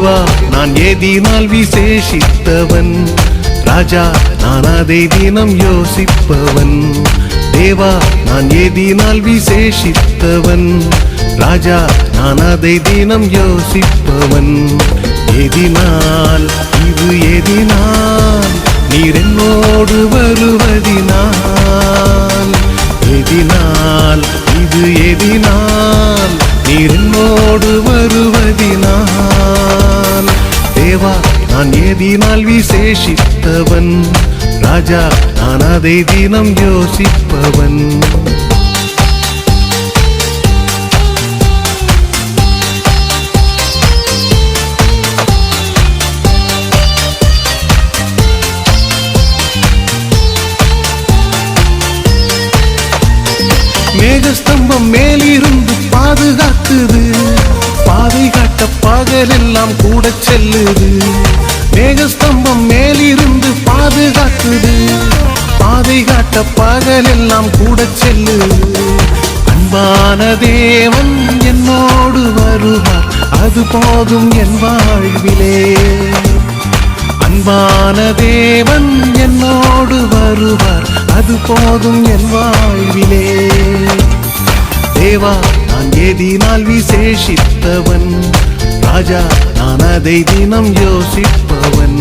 தேவா நான் ஏதினால் விசேஷித்தவன். ராஜா நான் அதை தினம் யோசிப்பவன். தேவா நான் ஏதினால் விசேஷித்தவன். ராஜா நான் அதை தினம் யோசிப்பவன். எதினால் இது எதினால் நீர் என்னோடு வருவதினால். எதினால் இது எதினால் நீர் என்னோடு வருவதினால். தேவா நான் ஏதினால் விசேஷித்தவன். ராஜா நான் அதை தினம் யோசிப்பவன். மேகஸ்தம்பம் மேலிருந்து பாதுகாக்குது பகலெல்லாம் கூட செல்லுது. மேகஸ்தம்பம் மேலிருந்து பாதுகாக்குது. பாதை காட்ட பகலெல்லாம் கூட செல்லுது. அன்பான தேவன் என்னோடு வருவார். அது போதும் என் வாழ்விலே. அன்பான தேவன் என்னோடு வருவார். அது போதும் என் வாழ்விலே. தேவா நான் ஏதினால் விசேஷித்தவன். ராஜா நான் அதை தினம் யோசிப்பவன்.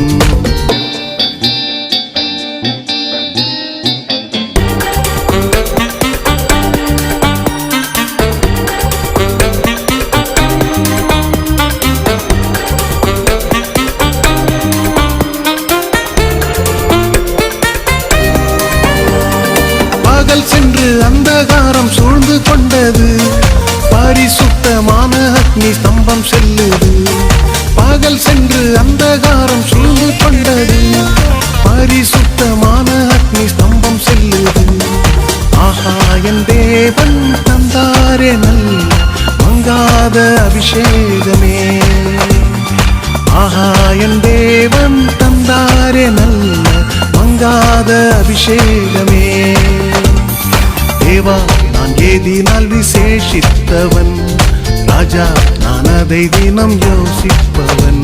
பகல் சென்று அந்தகாரம் சூழ்ந்து கொண்டது. பரிசுத்தமான அக்னி ஸ்தம்பம் செல்ல பாத அபிஷேகமே. ஆஹா என் தேவன் தந்தாரே நல்ல மங்காத அபிஷேகமே. தேவா நான் ஏதினால் விசேஷித்தவன். ராஜா நான் அதை தினம் யோசிப்பவன்.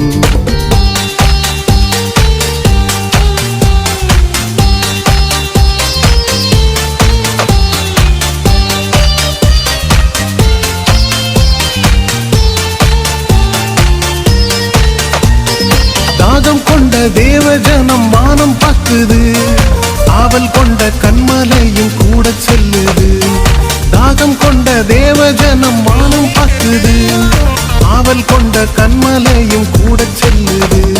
வானம் ஆவல் கொண்ட கண்மலையும் கூட சொல்லுது. தாகம் கொண்ட தேவஜனம் மானம் பார்க்குது. ஆவல் கொண்ட கண்மலையும் கூட சொல்லுது.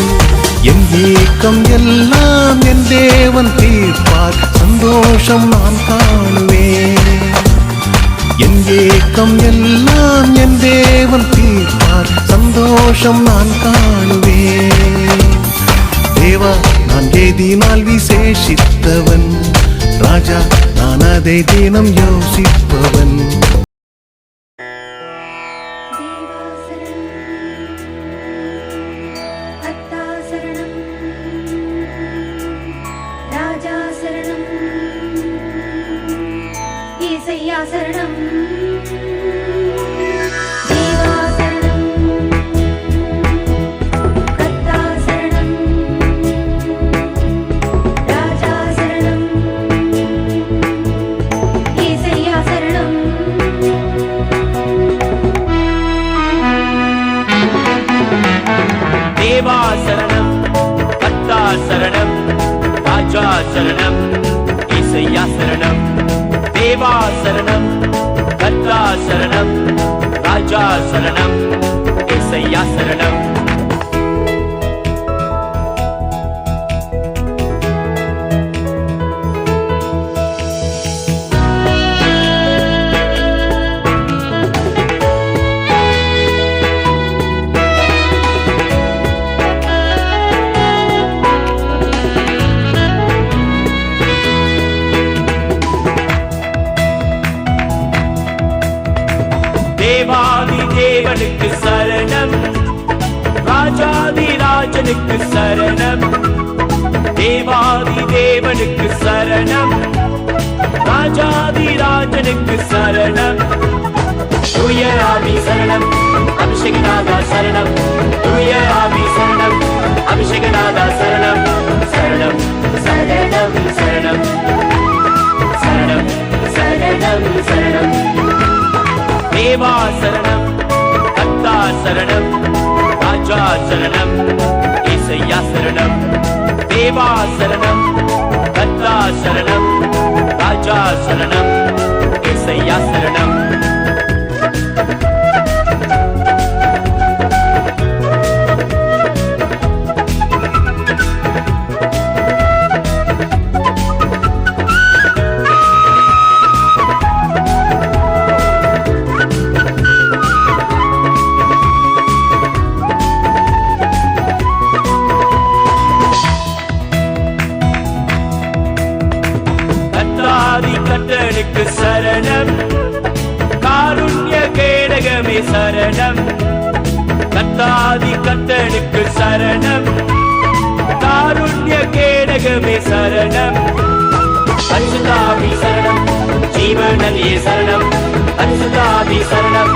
என் ஏக்கம் எல்லாம் என் தேவன் தீர்ப்பார். சந்தோஷம் நான் காணுவேன். என் ஏக்கம் எல்லாம் என் தேவன் தீர்ப்பார். சந்தோஷம் நான் காணுவேன். தேவா நான் ஏதினால் விசேஷித்தவன் ராஜா நான் அதை தினம் யோசிப்பவன் அத்தா சரணம் ராஜா சரணம் ஈசையா சரணம் சரணம். கத்தா சரணம். ராஜா சரணம். இசையா சரணம். தேவனுக்கு சரணம் ராஜாதி ராஜனுக்கு சரணம் தேவாதி தேவனுக்கு சரணம் ராஜாதி ராஜனுக்கு சரணம் தூய ஆவி சரணம் அபிஷேக அபிஷேகநாதா சரணம் தூய ஆவி சரணம் அபிஷேகநாதா சரணம் சரணம் சரணம் சரணம் சரணம் சரணம் சரணம் தேவா சரணம் கத்தா சரணம். ராஜா சரணம். இசையா சரணம். தேவா சரணம். கத்தா சரணம். ராஜா சரணம். இசையா சரணம். கட்டனுக்கு சரணம் காருண்ய கேடகமே சரணம் கத்தாதி கட்டனுக்கு சரணம் காருண்ய கேடகமே சரணம் பரிசுத்தாவி சரணம் ஜீவனலியே சரணம் பரிசுத்தாவி சரணம்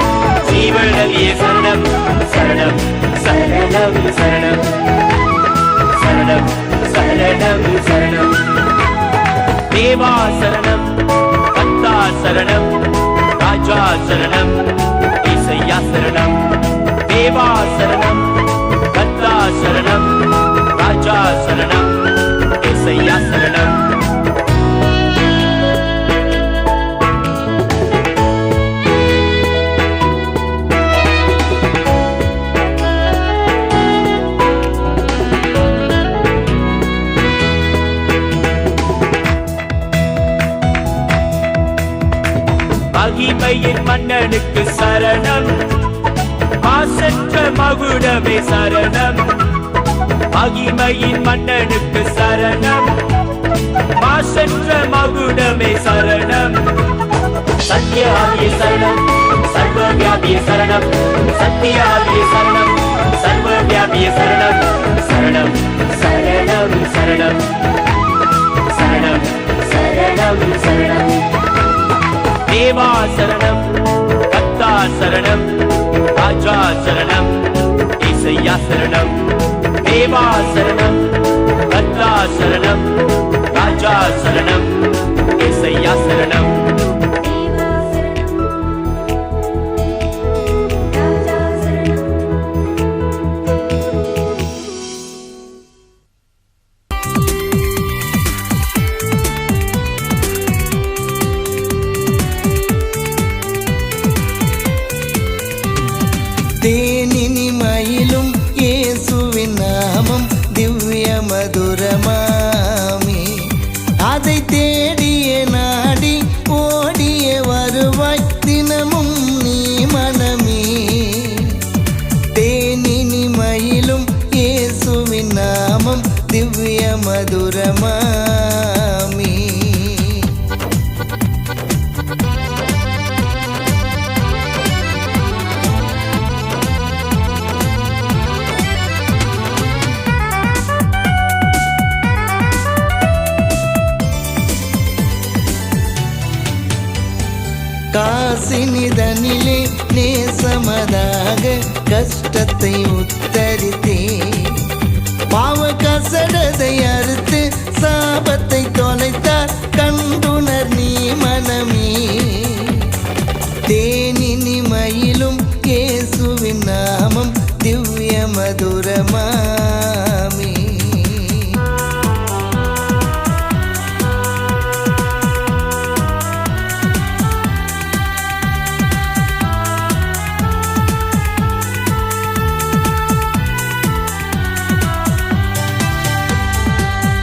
ஜீவனலியே சரணம் சரணம் சரணம் சரணம் சரணம் சரணம் சரணம் தேவா சரணம் கத்தா சரணம். ராஜா சரணம். இசையா சரணம். தேவா சரணம். கத்தா சரணம். ராஜா சரணம். இசையா சரணம். மன்னனுக்கு சரணம். மாசற்ற மகுடமே சரணம். மகிமையின் மன்னனுக்கு சரணம். மாசற்ற மகுடமே சரணம். சத்யாவிய சரணம் சர்வவியாபிய சரணம். சத்யாவிய சரணம் சர்வவியாபிய சரணம். சரணம் சரணம் சரணம். சரணம் சரணம் சரணம். தேவா சரணம். சரணம். ராஜா சரணம். இசையா சரணம். தேவா சரணம். கத்தா சரணம். ராஜா சரணம். காசினிதனிலே நேசமதாக கஷ்டத்தை உத்த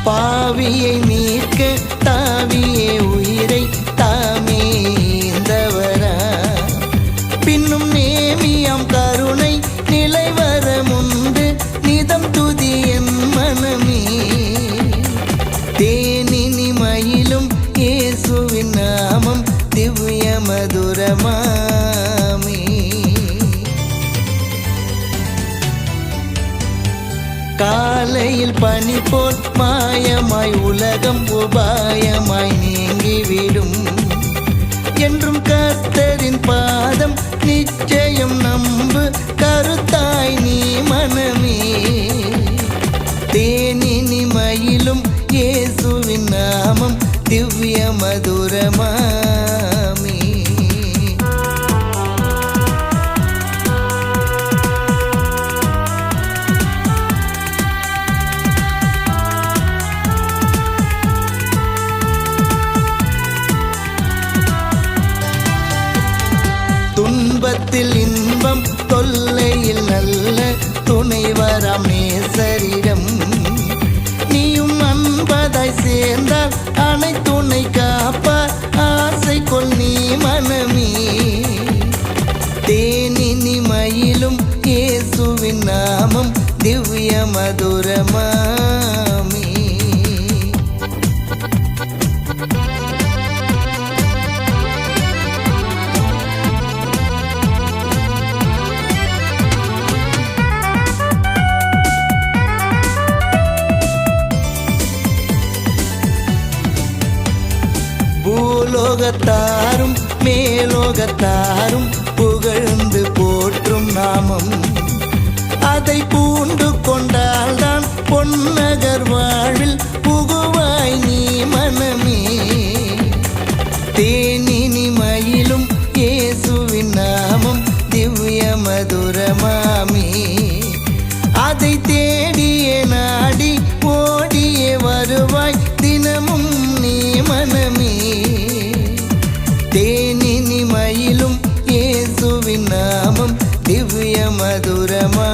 பாவியை மீட்க தாவியே உயிரை தாமே ஈந்தவரா பின்னும் நேமியாம் கருணை நிலை வர முந்து நிதம் துதி என் மனமே. தேனினி மயிலும் இயேசுவின் நாமம் திவ்ய மதுரமா காலையில் பனி போல் மாயமாய் உலகம் உபாயமாய் நீங்கிவிடும் என்றும் கர்த்தரின் பாதம் நிச்சயம் நம்பு. கருத்தாய் நீ மனமே. தேனினிமையிலும் இயேசுவின் நாமம் திவ்ய மதுரமா. இயேசுவின் நாமம் திவ்ய மதுரமாமே பூலோகத்தாரும் மேலோகத்தாரும் புகழ்ந்து போற்றும் நாமம் அதை பூண்டு கொண்டால்தான் பொன்னகர் வாழ்வில் புகுவாய் நீ மனமே. தேனினி மயிலும் இயேசுவின் நாமம் திவ்ய மதுரமாமே அதை தேடிய நாடி ஓடிய வருவாய் தினமும் நீ மனமே. தேனினி மயிலும் இயேசுவின் நாமம் திவ்ய மதுரமா